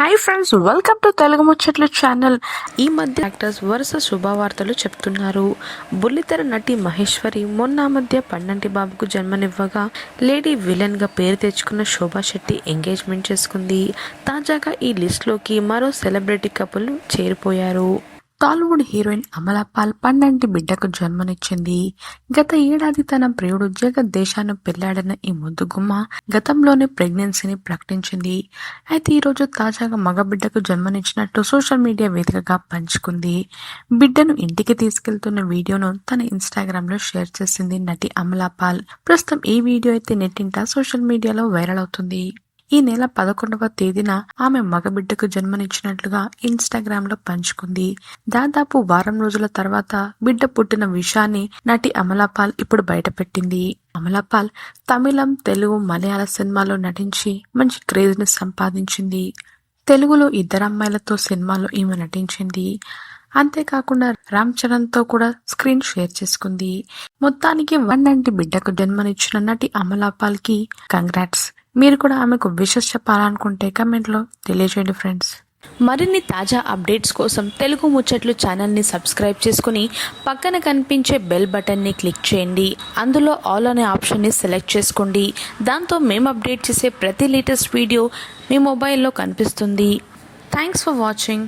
Hi friends welcome to Telugu Muchatlu channel ఈ మధ్య actors వరుస శుభవార్తలు చెప్తున్నారు. బుల్లితెర నటి మహేశ్వరి మొన్న మధ్య పన్నంటి బాబుకు జన్మనివ్వగా లేడీ విలన్గా పేరు తెచ్చుకున్న శోభా శెట్టి ఎంగేజ్మెంట్ చేసుకుంది. తాజాగా ఈ లిస్ట్లోకి మరో సెలబ్రిటీ కపుల్ చేరిపోయారు. టాలీవుడ్ హీరోయిన్ అమలాపాల్ పన్నంటి బిడ్డకు జన్మనిచ్చింది. గత ఏడాది తన ప్రియుడు జగత్ దేశాన్ని పెళ్ళాడిన ఈ ముద్దుగుమ్మ గతంలోనే ప్రెగ్నెన్సీని ప్రకటించింది. అయితే ఈరోజు తాజాగా మగ బిడ్డకు జన్మనిచ్చినట్టు సోషల్ మీడియా వేదికగా పంచుకుంది. బిడ్డను ఇంటికి తీసుకెళ్తున్న వీడియోను తన ఇన్స్టాగ్రామ్లో షేర్ చేసింది నటి అమలాపాల్ ప్రస్తుతం ఈ వీడియో అయితే నెట్టింట సోషల్ మీడియాలో వైరల్ అవుతుంది. ఈ నెల పదకొండవ తేదీన ఆమె మగబిడ్డకు జన్మనిచ్చినట్లుగా ఇన్స్టాగ్రామ్లో పంచుకుంది. దాదాపు వారం రోజుల తర్వాత బిడ్డ పుట్టిన విషయాన్ని నటి అమలాపాల్ ఇప్పుడు బయటపెట్టింది. అమలాపాల్ తమిళం తెలుగు మలయాళ సినిమాలో నటించి మంచి క్రేజ్ని సంపాదించింది. తెలుగులో ఇద్దరు అమ్మాయిలతో సినిమాలో ఈమె నటించింది. అంతేకాకుండా రామ్ చరణ్తో కూడా స్క్రీన్ షేర్ చేసుకుంది. మొత్తానికి వన్ అంటే బిడ్డకు జన్మనిచ్చిన నటి అమలాపాల్కి కంగ్రాట్స్ మీరు కూడా ఆమెకు విషెస్ చెప్పాలనుకుంటే కమెంట్లో తెలియజేయండి ఫ్రెండ్స్ మరిన్ని తాజా అప్డేట్స్ కోసం తెలుగు ముచ్చట్లు ఛానల్ని సబ్స్క్రైబ్ చేసుకుని పక్కన కనిపించే బెల్ బటన్ని క్లిక్ చేయండి. అందులో ఆల్ అనే ఆప్షన్ని సెలెక్ట్ చేసుకోండి. దాంతో మేము అప్డేట్ చేసే ప్రతి లేటెస్ట్ వీడియో మీ మొబైల్లో కనిపిస్తుంది. Thanks for watching